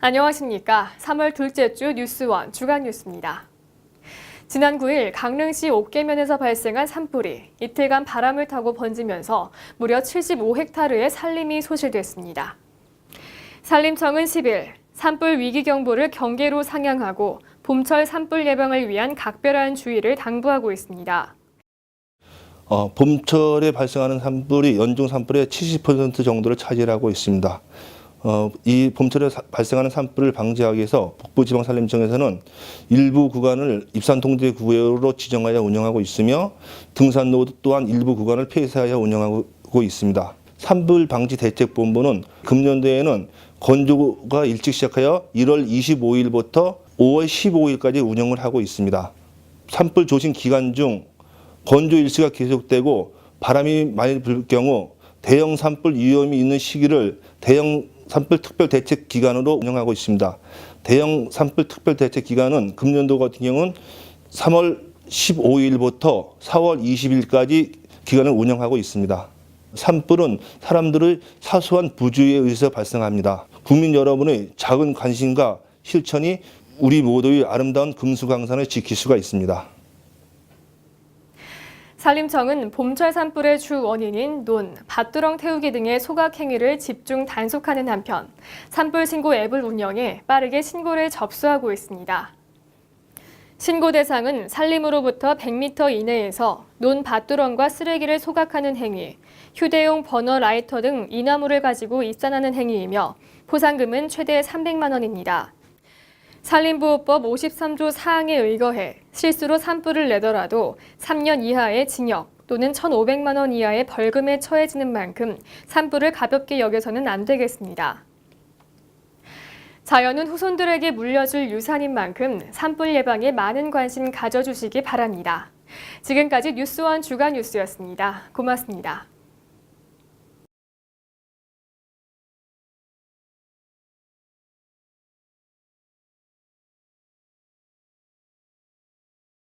안녕하십니까. 3월 둘째 주 뉴스원 주간 뉴스입니다. 지난 9일 강릉시 옥계면에서 발생한 산불이 이틀간 바람을 타고 번지면서 무려 75헥타르의 산림이 소실됐습니다. 산림청은 10일 산불 위기 경보를 경계로 상향하고 봄철 산불 예방을 위한 각별한 주의를 당부하고 있습니다. 어, 봄철에 발생하는 산불이 연중 산불의 70% 정도를 차지하고 있습니다. 어, 이 봄철에 사- 발생하는 산불을 방지하기 위해서 북부지방산림청에서는 일부 구간을 입산통제 구역으로 지정하여 운영하고 있으며 등산로 또한 일부 구간을 폐쇄하여 운영하고 있습니다. 산불 방지 대책 본부는 금년도에는 건조가 일찍 시작하여 1월 25일부터 5월 15일까지 운영을 하고 있습니다. 산불 조심 기간 중 건조 일시가 계속되고 바람이 많이 불 경우 대형 산불 위험이 있는 시기를 대형 산불 특별 대책 기간으로 운영하고 있습니다. 대형 산불 특별 대책 기간은 금년도 같은 경우는 3월 15일부터 4월 20일까지 기간을 운영하고 있습니다. 산불은 사람들의 사소한 부주의에 의해서 발생합니다. 국민 여러분의 작은 관심과 실천이 우리 모두의 아름다운 금수강산을 지킬 수가 있습니다. 산림청은 봄철 산불의 주 원인인 논, 밭두렁 태우기 등의 소각 행위를 집중 단속하는 한편 산불 신고 앱을 운영해 빠르게 신고를 접수하고 있습니다. 신고 대상은 산림으로부터 100m 이내에서 논 밭두렁과 쓰레기를 소각하는 행위, 휴대용 버너 라이터 등 이나무를 가지고 입산하는 행위이며 포상금은 최대 300만 원입니다. 산림보호법 53조 4항에 의거해 실수로 산불을 내더라도 3년 이하의 징역 또는 1,500만 원 이하의 벌금에 처해지는 만큼 산불을 가볍게 여겨서는 안 되겠습니다. 자연은 후손들에게 물려줄 유산인 만큼 산불 예방에 많은 관심 가져주시기 바랍니다. 지금까지 뉴스원 주간 뉴스였습니다. 고맙습니다.